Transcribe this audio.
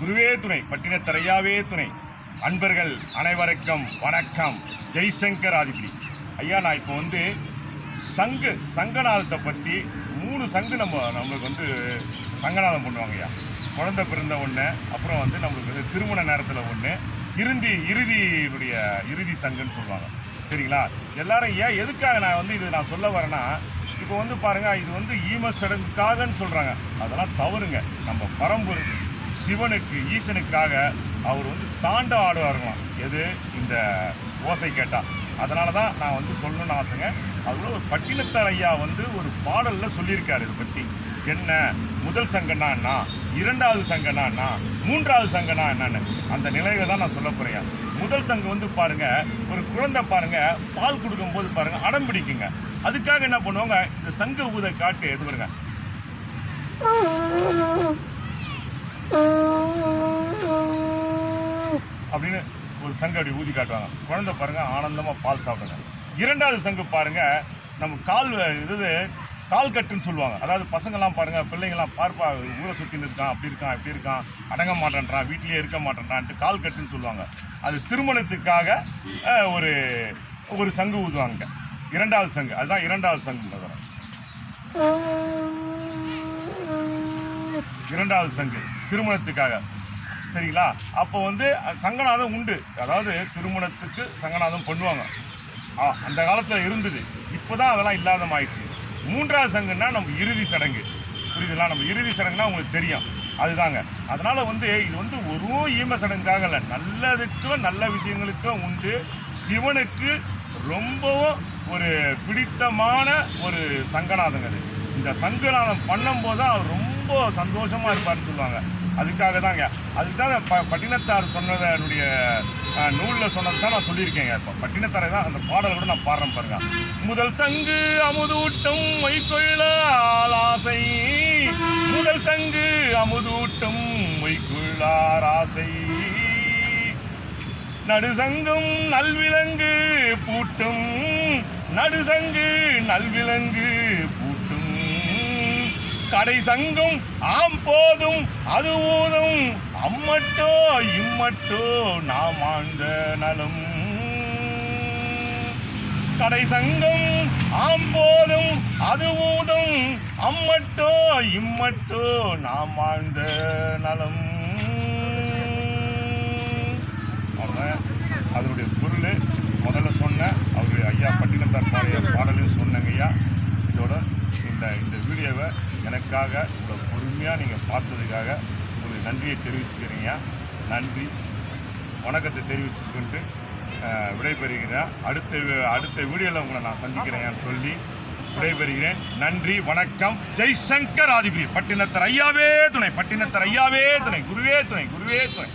குருவே துணை பட்டினத்தரையாவே துணை. அன்பர்கள் அனைவருக்கும் வணக்கம். ஜெய்சங்கர் ஆதிபதி. ஐயா நான் இப்போ வந்து சங்கு சங்கநாதத்தை பற்றி மூணு சங்கு நம்ம நம்மளுக்கு வந்து சங்கநாதம் பண்ணுவாங்க ஐயா. குழந்த பிறந்த ஒன்று அப்புறம் வந்து நம்மளுக்கு வந்து திருமண நேரத்தில் ஒன்று இறுதி இறுதியினுடைய இறுதி சங்குன்னு சொல்லுவாங்க. சரிங்களா? எல்லாரும் ஏன் எதுக்காக நான் வந்து இது நான் சொல்ல வரேன்னா இப்போ வந்து பாருங்கள் இது வந்து ஈம சடங்குக்காகன்னு சொல்கிறாங்க அதெல்லாம் தவறுங்க. நம்ம பரம்பு சிவனுக்கு ஈசனுக்காக அவர் வந்து தாண்ட ஆடுவாருங்களாம் எது? இந்த ஓசை கேட்டால் அதனால தான் நான் வந்து சொல்லணும்னு ஆசைங்க. அதோட ஒரு பட்டினத்தார் ஐயா வந்து ஒரு பாடலில் சொல்லியிருக்காரு இதை பற்றி என்ன? முதல் சங்கனா என்ன இரண்டாவது சங்கனா என்ன மூன்றாவது சங்கனா என்னன்னு அந்த நிலையை தான் நான் சொல்ல போகிறேன் முதல் சங்கம் வந்து பாருங்க ஒரு குழந்தை பாருங்க பால் கொடுக்கும்போது பாருங்கள் அடம் பிடிக்குங்க. அதுக்காக என்ன பண்ணுவாங்க? இந்த சங்க ஊத காட்டு எது பாருங்க? அப்படின்னு ஒரு சங்கு அப்படி ஊதி காட்டுவாங்க. குழந்தை பாருங்க ஆனந்தமா பால் சாப்பிடுங்க. இரண்டாவது சங்கு பாருங்க நம்ம கால் இது கால் கட்டுன்னு சொல்லுவாங்க. அதாவது பசங்கெல்லாம் பாருங்கள் பிள்ளைங்கெல்லாம் பார்ப்பா ஊரை சுற்றின்னு இருக்கான் அப்படி இருக்கான் இப்படி இருக்கான் அடங்க மாட்டேன்றான் வீட்டிலேயே இருக்க மாட்டேன்றான்ட்டு கால் கட்டுன்னு சொல்லுவாங்க. அது திருமணத்துக்காக ஒரு ஒரு சங்கு ஊதுவாங்க. இரண்டாவது சங்கு அதுதான் இரண்டாவது சங்கு நகரம் இரண்டாவது சங்கு. திருமணத்துக்காக. சரிங்களா? அப்போ வந்து சங்கநாதம் உண்டு. அதாவது திருமணத்துக்கு சங்கநாதம் பண்ணுவாங்க. ஆ, அந்த காலத்தில் இருந்தது. இப்போ தான் அதெல்லாம் இல்லாத ஆயிடுச்சு மூன்றாவது சங்குன்னா நம்ம இறுதி சடங்கு. புரியுதுங்களா? நம்ம இறுதி சடங்குனா உங்களுக்கு தெரியும். அதுதாங்க. அதனால் வந்து இது வந்து ஒரு ஈம சடங்குக்காக இல்லை. நல்லதுக்கும் நல்ல விஷயங்களுக்கும் உண்டு. சிவனுக்கு ரொம்பவும் ஒரு பிடித்தமான ஒரு சங்கநாதங்க அது. இந்த சங்கடானம் பண்ணும்போது தான் அவர் ரொம்ப சந்தோஷமாக இருப்பார்னு சொல்லுவாங்க. அதுக்காக தாங்க. அதுக்கு தான் ப பட்டினத்தார் சொன்னதை என்னுடைய நூலில் சொன்னது தான் நான் சொல்லியிருக்கேங்க இப்போ. பட்டினத்தாரை தான் அந்த பாடலை கூட நான் பாடுறேன் பாருங்க. முதல் சங்கு அமுதூட்டும் மைக்கொள்ள ஆசை முதல் சங்கு அமுதூட்டும் மைக்குள்ளார் ஆசை நடுசங்கும் நல்விலங்கு பூட்டும் நடுசங்கு நல்விலங்கு பூட்டும். கடை சங்கும் ஆம் போதும் அது ஊதும். அம்மட்டோ இம்மட்டோ நாம் ஆண்ட நலம். கடை சங்கம் ஆம் போதும் அது ஊதும். அம்மட்டோ இம்மட்டோ நாம் ஆழ்ந்த நலம். அதனுடைய பொருள். முதல்ல சொன்னேன் அவர் ஐயா பட்டினத்தார் பாடலையும் சொன்னங்க ஐயா. இதோட இந்த இந்த வீடியோவை எனக்காக இவ்வளோ பொறுமையாக நீங்கள் பார்த்ததுக்காக உங்களுக்கு நன்றியை தெரிவிச்சுக்கிறீங்க. நன்றி. வணக்கத்தை தெரிவிச்சுக்கொண்டு விடைபெறுகிறேன். அடுத்த அடுத்த வீடியோவில் உங்களை நான் சந்திக்கிறேன்னு சொல்லி விடைபெறுகிறேன். நன்றி வணக்கம். ஜெய்சங்கர் ஆதிபதி பட்டினத்தர் ஐயாவே துணை பட்டினத்தர் ஐயாவே துணை குருவே துணை குருவே துணை.